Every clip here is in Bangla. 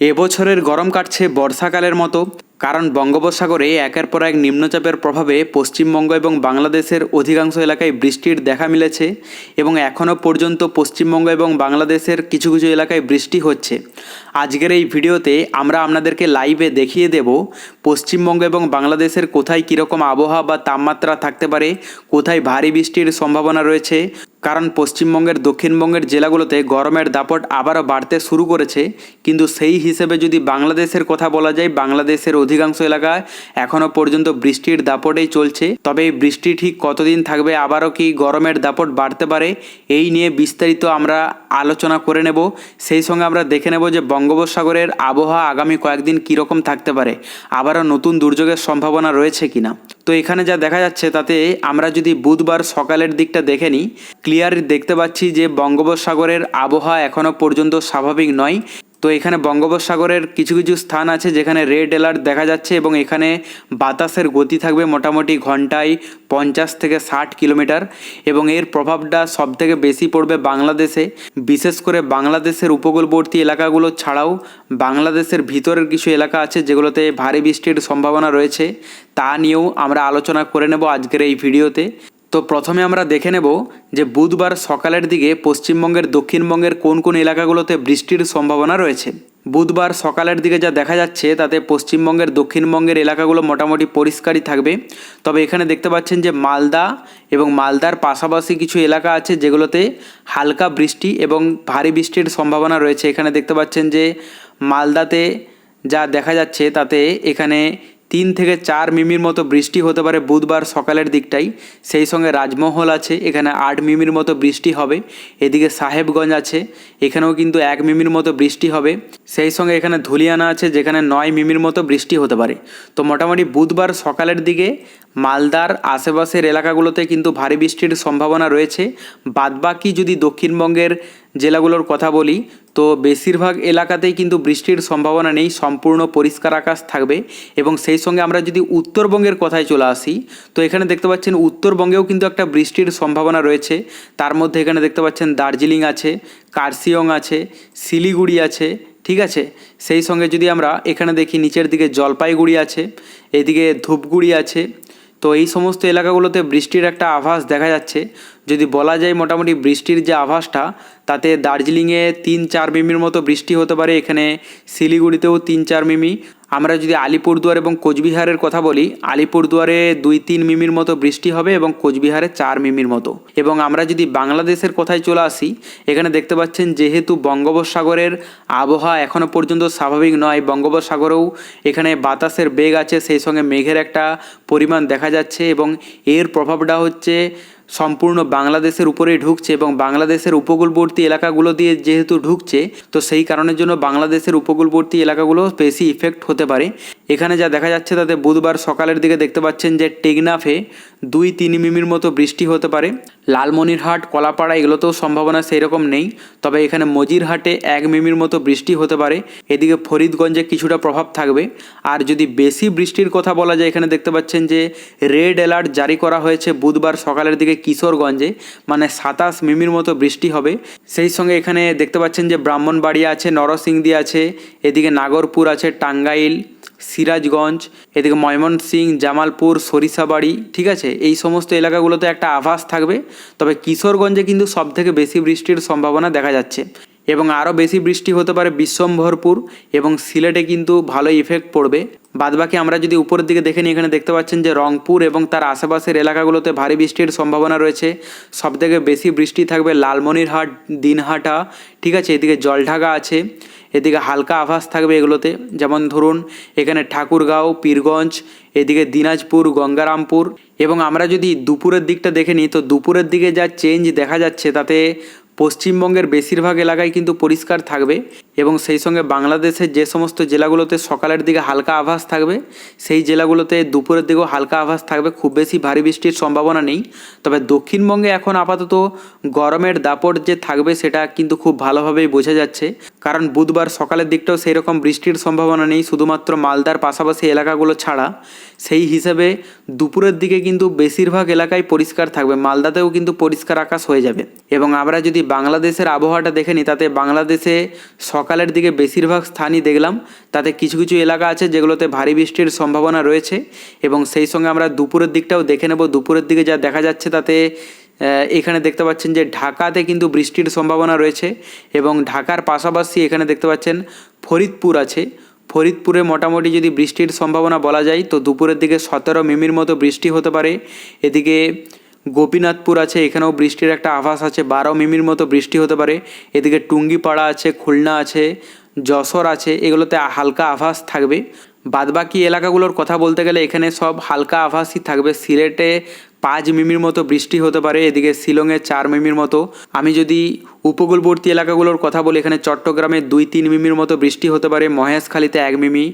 এবছরের গরম কাটছে বর্ষাকালের মতো, কারণ বঙ্গোপসাগরে একের পর এক নিম্নচাপের প্রভাবে পশ্চিমবঙ্গ এবং বাংলাদেশের অধিকাংশ এলাকায় বৃষ্টির দেখা মিলেছে এবং এখনও পর্যন্ত পশ্চিমবঙ্গ এবং বাংলাদেশের কিছু কিছু এলাকায় বৃষ্টি হচ্ছে। আজকের এই ভিডিওতে আমরা আপনাদেরকে লাইভে দেখিয়ে দেব পশ্চিমবঙ্গ এবং বাংলাদেশের কোথায় কীরকম আবহাওয়া বা তাপমাত্রা থাকতে পারে, কোথায় ভারী বৃষ্টির সম্ভাবনা রয়েছে কারণ পশ্চিমবঙ্গের, দক্ষিণবঙ্গের জেলাগুলোতে গরমের দাপট আবারও বাড়তে শুরু করেছে। কিন্তু সেই হিসেবে যদি বাংলাদেশের কথা বলা যায়, বাংলাদেশের অধিকাংশ এলাকায় এখনও পর্যন্ত বৃষ্টির দাপটেই চলছে। তবে এই বৃষ্টি ঠিক কতদিন থাকবে, আবারও কি গরমের দাপট বাড়তে পারে, এই নিয়ে বিস্তারিত আমরা আলোচনা করে নেব। সেই সঙ্গে আমরা দেখে নেব যে বঙ্গোপসাগরের আবহাওয়া আগামী কয়েকদিন কীরকম থাকতে পারে। আবারও নতুন দুর্যোগের সম্ভাবনা রয়েছে কিনা। তো এখানে যা দেখা যাচ্ছে তাতে আমরা যদি বুধবার সকালের দিকটা দেখে নিই ক্লিয়ার দেখতে পাচ্ছি যে বঙ্গোপসাগরের আবহাওয়া এখনও পর্যন্ত স্বাভাবিক নয়। তো এখানে বঙ্গোপসাগরের কিছু কিছু স্থান আছে যেখানে রেড অ্যালার্ট দেখা যাচ্ছে এবং এখানে বাতাসের গতি থাকবে মোটামুটি ঘন্টায় পঞ্চাশ থেকে ষাট কিলোমিটার এবং এর প্রভাবটা সব থেকে বেশি পড়বে বাংলাদেশে। বিশেষ করে বাংলাদেশের উপকূলবর্তী এলাকাগুলো ছাড়াও বাংলাদেশের ভিতরের কিছু এলাকা আছে যেগুলোতে ভারী বৃষ্টির সম্ভাবনা রয়েছে। তা নিয়েও আমরা আলোচনা করে নেব আজকের এই ভিডিওতে। তো প্রথমে আমরা দেখে নেব যে বুধবার সকালের দিকে পশ্চিমবঙ্গের দক্ষিণবঙ্গের কোন কোন এলাকাগুলোতে বৃষ্টির সম্ভাবনা রয়েছে। বুধবার সকালের দিকে যা দেখা যাচ্ছে, তাতে পশ্চিমবঙ্গের দক্ষিণবঙ্গের এলাকাগুলো মোটামুটি পরিষ্কারই থাকবে। তবে এখানে দেখতে পাচ্ছেন যে মালদা এবং মালদার পাশাপাশি কিছু এলাকা আছে যেগুলোতে হালকা বৃষ্টি এবং ভারী বৃষ্টির সম্ভাবনা রয়েছে। এখানে দেখতে পাচ্ছেন যে মালদাতে যা দেখা যাচ্ছে, তাতে এখানে তিন থেকে চার মিমির মতো বৃষ্টি হতে পারে বুধবার সকালের দিকটাই। সেই সঙ্গে রাজমহল আছে, এখানে আট মিমির মতো বৃষ্টি হবে। এদিকে সাহেবগঞ্জ আছে, এখানেও কিন্তু এক মিমির মতো বৃষ্টি হবে। সেই সঙ্গে এখানে ধুলিয়ানা আছে, যেখানে নয় মিমির মতো বৃষ্টি হতে পারে। তো মোটামুটি বুধবার সকালের দিকে মালদার আশেপাশের এলাকাগুলোতে কিন্তু ভারী বৃষ্টির সম্ভাবনা রয়েছে। বাদবাকি যদি দক্ষিণবঙ্গের জেলাগুলোর কথা বলি, তো বেশিরভাগ এলাকাতেই কিন্তু বৃষ্টির সম্ভাবনা নেই, সম্পূর্ণ পরিষ্কার আকাশ থাকবে। এবং সেই সঙ্গে আমরা যদি উত্তরবঙ্গের কথায় চলে আসি, তো এখানে দেখতে পাচ্ছেন উত্তরবঙ্গেও কিন্তু একটা বৃষ্টির সম্ভাবনা রয়েছে। তার মধ্যে এখানে দেখতে পাচ্ছেন দার্জিলিং আছে কার্সিয়ং আছে, শিলিগুড়ি আছে, ঠিক আছে? সেই সঙ্গে যদি আমরা এখানে দেখি, নিচের দিকে জলপাইগুড়ি আছে, এদিকে ধূপগুড়ি আছে তো এই সমস্ত এলাকাগুলোতে বৃষ্টির একটা আভাস দেখা যাচ্ছে। যদি বলা যায় মোটামুটি বৃষ্টির যে আভাসটা, তাতে দার্জিলিংয়ে তিন চার মিমির মতো বৃষ্টি হতে পারে, এখানে শিলিগুড়িতেও তিন চার মিমি। আমরা যদি আলিপুরদুয়ার এবং কোচবিহারের কথা বলি, আলিপুরদুয়ারে দুই তিন মিমির মতো বৃষ্টি হবে এবং কোচবিহারে চার মিমির মতো। এবং আমরা যদি বাংলাদেশের কথায় চলে আসি, এখানে দেখতে পাচ্ছেন যেহেতু বঙ্গোপসাগরের আবহাওয়া এখনও পর্যন্ত স্বাভাবিক নয়, বঙ্গোপসাগরেও এখানে বাতাসের বেগ আছে, সেই সঙ্গে মেঘের একটা পরিমাণ দেখা যাচ্ছে এবং এর প্রভাবটা হচ্ছে সম্পূর্ণ বাংলাদেশের উপরেই ঢুকছে এবং বাংলাদেশের উপকূলবর্তী এলাকাগুলো দিয়ে যেহেতু ঢুকছে, তো সেই কারণের জন্য বাংলাদেশের উপকূলবর্তী এলাকাগুলো বেশি ইফেক্ট হতে পারে। এখানে যা দেখা যাচ্ছে তাতে বুধবার সকালের দিকে দেখতে পাচ্ছেন যে টেকনাফে দুই তিন মিমির মতো বৃষ্টি হতে পারে। লালমনিরহাট, কলাপাড়া এগুলোতেও সম্ভাবনা সেই রকম নেই, তবে এখানে মজিরহাটে এক মিমির মতো বৃষ্টি হতে পারে। এদিকে ফরিদগঞ্জে কিছুটা প্রভাব থাকবে। আর যদি বেশি বৃষ্টির কথা বলা যায়, এখানে দেখতে পাচ্ছেন যে রেড অ্যালার্ট জারি করা হয়েছে বুধবার সকালের দিকে কিশোরগঞ্জে মানে সাতাশ মিমির মতো বৃষ্টি হবে। সেই সঙ্গে এখানে দেখতে পাচ্ছেন যে ব্রাহ্মণবাড়িয়া আছে, নরসিংদী আছে, এদিকে নাগরপুর আছে, টাঙ্গাইল, সিরাজগঞ্জ, এদিকে ময়মনসিং, জামালপুর, সরিষাবাড়ি, ঠিক আছে? এই সমস্ত এলাকাগুলোতে একটা আভাস থাকবে। তবে কিশোরগঞ্জে কিন্তু সবথেকে বেশি বৃষ্টির সম্ভাবনা দেখা যাচ্ছে। এবং আরও বেশি বৃষ্টি হতে পারে বিশ্বম্ভরপুর এবং সিলেটে কিন্তু ভালো ইফেক্ট পড়বে। বাদবাকি আমরা যদি উপরের দিকে দেখে নিই, এখানে দেখতে পাচ্ছেন যে রংপুর এবং তার আশেপাশের এলাকাগুলোতে ভারী বৃষ্টির সম্ভাবনা রয়েছে। সবথেকে বেশি বৃষ্টি থাকবে লালমনিরহাট, দিনহাটা, ঠিক আছে? এদিকে জলঢাকা আছে, এদিকে হালকা আভাস থাকবে এগুলোতে। যেমন ধরুন, এখানে ঠাকুরগাঁও, পীরগঞ্জ, এদিকে দিনাজপুর, গঙ্গারামপুর। এবং আমরা যদি দুপুরের দিকটা দেখে নিই, তো দুপুরের দিকে যা চেঞ্জ দেখা যাচ্ছে, তাতে পশ্চিমবঙ্গের বেশিরভাগ এলাকায় কিন্তু পরিষ্কার থাকবে। এবং সেই সঙ্গে বাংলাদেশের যে সমস্ত জেলাগুলোতে সকালের দিকে হালকা আভাস থাকবে, সেই জেলাগুলোতে দুপুরের দিকেও হালকা আভাস থাকবে। খুব বেশি ভারী বৃষ্টির সম্ভাবনা নেই। তবে দক্ষিণবঙ্গে এখন আপাতত গরমের দাপট যে থাকবে সেটা কিন্তু খুব ভালোভাবেই বোঝা যাচ্ছে। কারণ বুধবার সকালের দিকটাও সেই রকম বৃষ্টির সম্ভাবনা নেই, শুধুমাত্র মালদার পাশাপাশি এলাকাগুলো ছাড়া। সেই হিসাবে দুপুরের দিকে কিন্তু বেশিরভাগ এলাকায় পরিষ্কার থাকবে, মালদাতেও কিন্তু পরিষ্কার আকাশ হয়ে যাবে। এবং আমরা যদি বাংলাদেশের আবহাওয়াটা দেখে নিই তাতে বাংলাদেশে সকাল সকালের দিকে বেশিরভাগ স্থানই দেখলাম। তাতে কিছু কিছু এলাকা আছে যেগুলোতে ভারী বৃষ্টির সম্ভাবনা রয়েছে এবং সেই সঙ্গে আমরা দুপুরের দিকটাও দেখে নেব। দুপুরের দিকে যা দেখা যাচ্ছে তাতে এখানে দেখতে পাচ্ছেন যে ঢাকাতে কিন্তু বৃষ্টির সম্ভাবনা রয়েছে এবং ঢাকার পাশাপাশি এখানে দেখতে পাচ্ছেন ফরিদপুর আছে। ফরিদপুরে মোটামুটি যদি বৃষ্টির সম্ভাবনা বলা যায় তো দুপুরের দিকে সতেরো মিমির মতো বৃষ্টি হতে পারে। এদিকে গোপীনাথপুর আছে, এখানেও বৃষ্টির একটা আভাস আছে, বারো মিমির মতো বৃষ্টি হতে পারে। এদিকে টুঙ্গিপাড়া আছে, খুলনা আছে, যশোর আছে, এগুলোতে হালকা আভাস থাকবে। বাদবাকি এলাকাগুলোর কথা বলতে গেলে এখানে সব হালকা আভাসই থাকবে। সিলেটে পাঁচ মিমির মতো বৃষ্টি হতে পারে, এদিকে শিলংয়ে চার মিমির মতো। আমি যদি উপকূলবর্তী এলাকাগুলোর কথা বলি, এখানে চট্টগ্রামে দুই তিন মিমির মতো বৃষ্টি হতে পারে, মহেশখালীতে এক মিমি,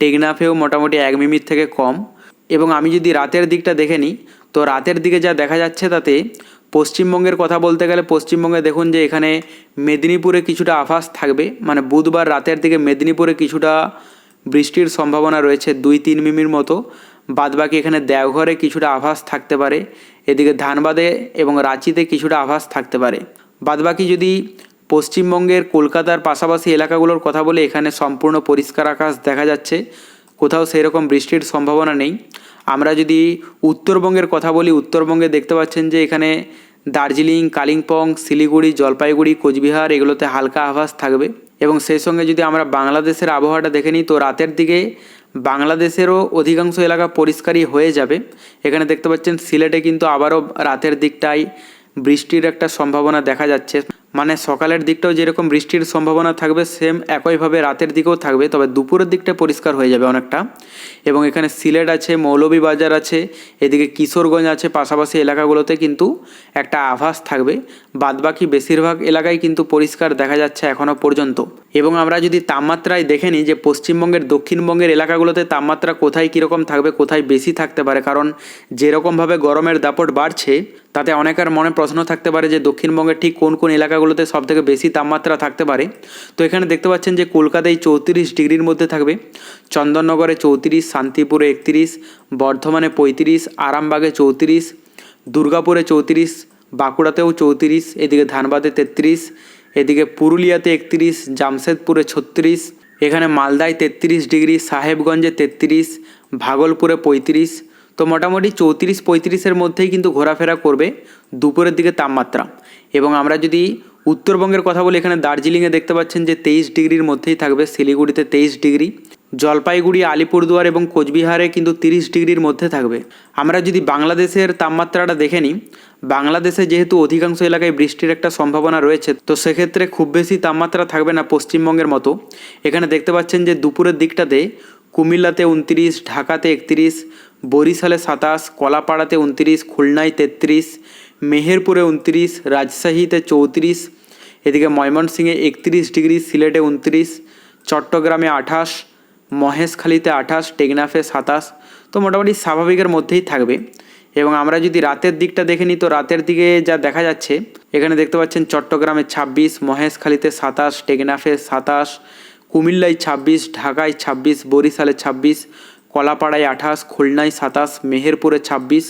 টেকনাফেও মোটামুটি এক মিমির থেকে কম। এবং আমি যদি রাতের দিকটা দেখে নিই, তো রাতের দিকে যা দেখা যাচ্ছে তাতে পশ্চিমবঙ্গের কথা বলতে গেলে পশ্চিমবঙ্গে দেখুন যে এখানে মেদিনীপুরে কিছুটা আভাস থাকবে। মানে বুধবার রাতের দিকে মেদিনীপুরে কিছুটা বৃষ্টির সম্ভাবনা রয়েছে দুই তিন মিমির মতো। বাদবাকি এখানে দেওঘরে কিছুটা আভাস থাকতে পারে। এদিকে ধানবাদে এবং রাঁচিতে কিছুটা আভাস থাকতে পারে। বাদবাকি যদি পশ্চিমবঙ্গের কলকাতার পাশাপাশি এলাকাগুলোর কথা বলে, এখানে সম্পূর্ণ পরিষ্কার আকাশ দেখা যাচ্ছে। কোথাও সেই রকম বৃষ্টির সম্ভাবনা নেই। আমরা যদি উত্তরবঙ্গের কথা বলি, উত্তরবঙ্গে দেখতে পাচ্ছেন যে এখানে দার্জিলিং, কালিম্পং, শিলিগুড়ি, জলপাইগুড়ি, কোচবিহার এগুলোতে হালকা আভাস থাকবে। এবং সেই সঙ্গে যদি আমরা বাংলাদেশের আবহাওয়াটা দেখে নিই, তো রাতের দিকে বাংলাদেশেরও অধিকাংশ এলাকা পরিষ্কারই হয়ে যাবে। এখানে দেখতে পাচ্ছেন সিলেটে কিন্তু আবারও রাতের দিকটায় বৃষ্টির একটা সম্ভাবনা দেখা যাচ্ছে। মানে সকালের দিকটাও যেরকম বৃষ্টির সম্ভাবনা থাকবে সেম একইভাবে রাতের দিকেও থাকবে, তবে দুপুরের দিকটা পরিষ্কার হয়ে যাবে অনেকটা। এবং এখানে সিলেট আছে, মৌলভীবাজার আছে, এদিকে কিশোরগঞ্জ আছে, পাশাপাশি এলাকাগুলোতে কিন্তু একটা আভাস থাকবে। বাদবাকি বেশিরভাগ এলাকায় কিন্তু পরিষ্কার দেখা যাচ্ছে এখনও পর্যন্ত। এবং আমরা যদি তাপমাত্রায় দেখে নিই যে পশ্চিমবঙ্গের, দক্ষিণবঙ্গের এলাকাগুলোতে তাপমাত্রা কোথায় কীরকম থাকবে, কোথায় বেশি থাকতে পারে, কারণ যেরকমভাবে গরমের দাপট বাড়ছে, তাতে অনেকের মনে প্রশ্ন থাকতে পারে যে দক্ষিণবঙ্গের ঠিক কোন কোন এলাকাগুলোতে সবথেকে বেশি তাপমাত্রা থাকতে পারে। তো এখানে দেখতে পাচ্ছেন যে কলকাতায় চৌত্রিশ ডিগ্রির মধ্যে থাকবে, চন্দননগরে চৌত্রিশ, শান্তিপুরে একত্রিশ, বর্ধমানে পঁয়ত্রিশ, আরামবাগে চৌত্রিশ, দুর্গাপুরে চৌত্রিশ, বাঁকুড়াতেও চৌত্রিশ, এদিকে ধানবাদে তেত্রিশ এদিকে পুরুলিয়াতে একত্রিশ, জামশেদপুরে ছত্রিশ, এখানে মালদায় তেত্রিশ ডিগ্রি, সাহেবগঞ্জে তেত্রিশ, ভাগলপুরে পঁয়ত্রিশ। তো মোটামুটি চৌত্রিশ, পঁয়ত্রিশের মধ্যেই কিন্তু ঘোরাফেরা করবে দুপুরের দিকে তাপমাত্রা। এবং আমরা যদি উত্তরবঙ্গের কথা বলি, এখানে দার্জিলিংয়ে দেখতে পাচ্ছেন যে তেইশ ডিগ্রির মধ্যেই থাকবে, শিলিগুড়িতে তেইশ ডিগ্রি। জলপাইগুড়ি, আলিপুরদুয়ার এবং কোচবিহারে কিন্তু তিরিশ ডিগ্রির মধ্যে থাকবে। আমরা যদি বাংলাদেশের তাপমাত্রাটা দেখে নিই, বাংলাদেশে যেহেতু অধিকাংশ এলাকায় বৃষ্টির একটা সম্ভাবনা রয়েছে, তো সেক্ষেত্রে খুব বেশি তাপমাত্রা থাকবে না পশ্চিমবঙ্গের মতো। এখানে দেখতে পাচ্ছেন যে দুপুরের দিকটাতে কুমিল্লাতে উনত্রিশ, ঢাকাতে একত্রিশ, বরিশালে সাতাশ, কলাপাড়াতে উনত্রিশ, খুলনায় তেত্রিশ, মেহেরপুরে উনত্রিশ, রাজশাহীতে চৌত্রিশ, এদিকে ময়মনসিংহে একত্রিশ ডিগ্রি, সিলেটে উনত্রিশ, চট্টগ্রামে আঠাশ মহেশখালীতে আঠাশ, টেকনাফে সাতাশ, তো মোটামুটি স্বাভাবিকের মধ্যেই থাকবে। এবং আমরা যদি রাতের দিকটা দেখে নিই, তো রাতের দিকে যা দেখা যাচ্ছে, এখানে দেখতে পাচ্ছেন চট্টগ্রামে ছাব্বিশ, মহেশখালীতে সাতাশ, টেকনাফে সাতাশ, কুমিল্লায় ছাব্বিশ, ঢাকায় ছাব্বিশ, বরিশালে ছাব্বিশ, কলাপাড়ায় আঠাশ, খুলনায় সাতাশ, মেহেরপুরে ছাব্বিশ,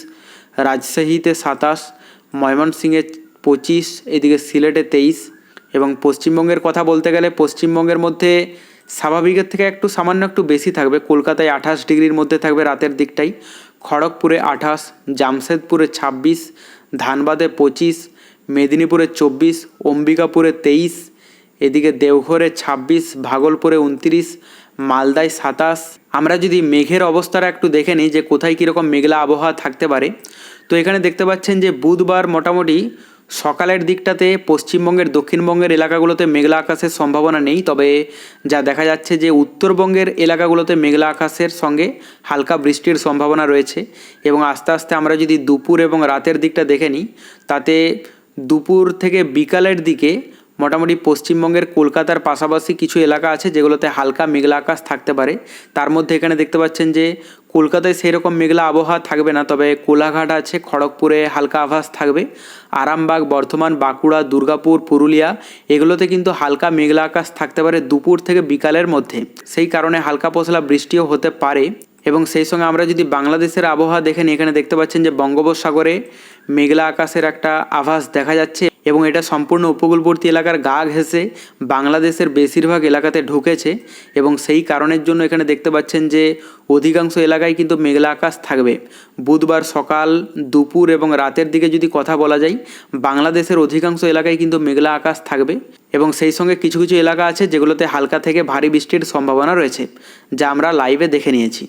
রাজশাহীতে সাতাশ, ময়মনসিংহে পঁচিশ, এদিকে সিলেটে তেইশ। এবং পশ্চিমবঙ্গের কথা বলতে গেলে, পশ্চিমবঙ্গের মধ্যে স্বাভাবিকের থেকে একটু সামান্য একটু বেশি থাকবে। কলকাতায় আঠাশ ডিগ্রির মধ্যে থাকবে রাতের দিকটাই। খড়গপুরে আঠাশ, জামশেদপুরে ছাব্বিশ, ধানবাদে পঁচিশ, মেদিনীপুরে চব্বিশ, অম্বিকাপুরে তেইশ, এদিকে দেওঘরে ছাব্বিশ, ভাগলপুরে উনত্রিশ, মালদায় সাতাশ। আমরা যদি মেঘের অবস্থাটা একটু দেখে নিই যে কোথায় কীরকম মেঘলা আবহাওয়া থাকতে পারে, তো এখানে দেখতে পাচ্ছেন যে বুধবার মোটামুটি সকালের দিকটাতে পশ্চিমবঙ্গের দক্ষিণবঙ্গের এলাকাগুলোতে মেঘলা আকাশের সম্ভাবনা নেই, তবে যা দেখা যাচ্ছে যে উত্তরবঙ্গের এলাকাগুলোতে মেঘলা আকাশের সঙ্গে হালকা বৃষ্টির সম্ভাবনা রয়েছে এবং আস্তে আস্তে আমরা যদি দুপুর এবং রাতের দিকটা দেখে নিই, তাতে দুপুর থেকে বিকালের দিকে মোটামুটি পশ্চিমবঙ্গের কলকাতার পাশাপাশি কিছু এলাকা আছে যেগুলোতে হালকা মেঘলা আকাশ থাকতে পারে। তার মধ্যে এখানে দেখতে পাচ্ছেন যে কলকাতায় সেই রকম মেঘলা আবহাওয়া থাকবে না, তবে কোলাঘাট আছে, খড়গপুরে হালকা আভাস থাকবে। আরামবাগ, বর্ধমান, বাঁকুড়া, দুর্গাপুর, পুরুলিয়া, এগুলোতে কিন্তু হালকা মেঘলা আকাশ থাকতে পারে দুপুর থেকে বিকালের মধ্যে। সেই কারণে হালকা পশলা বৃষ্টিও হতে পারে। এবং সেই সঙ্গে আমরা যদি বাংলাদেশের আবহাওয়া দেখেন এখানে দেখতে পাচ্ছেন যে বঙ্গোপসাগরে মেঘলা আকাশের একটা আভাস দেখা যাচ্ছে। এবং এটা সম্পূর্ণ উপকূলবর্তী এলাকার গা ঘেঁষে বাংলাদেশের বেশিরভাগ এলাকাতে ঢুকেছে এবং সেই কারণের জন্য এখানে দেখতে পাচ্ছেন যে অধিকাংশ এলাকায় কিন্তু মেঘলা আকাশ থাকবে। বুধবার সকাল, দুপুর এবং রাতের দিকে যদি কথা বলা যায়, বাংলাদেশের অধিকাংশ এলাকায় কিন্তু মেঘলা আকাশ থাকবে এবং সেই সঙ্গে কিছু কিছু এলাকা আছে যেগুলোতে হালকা থেকে ভারী বৃষ্টির সম্ভাবনা রয়েছে, যা আমরা লাইভে দেখে নিয়েছি।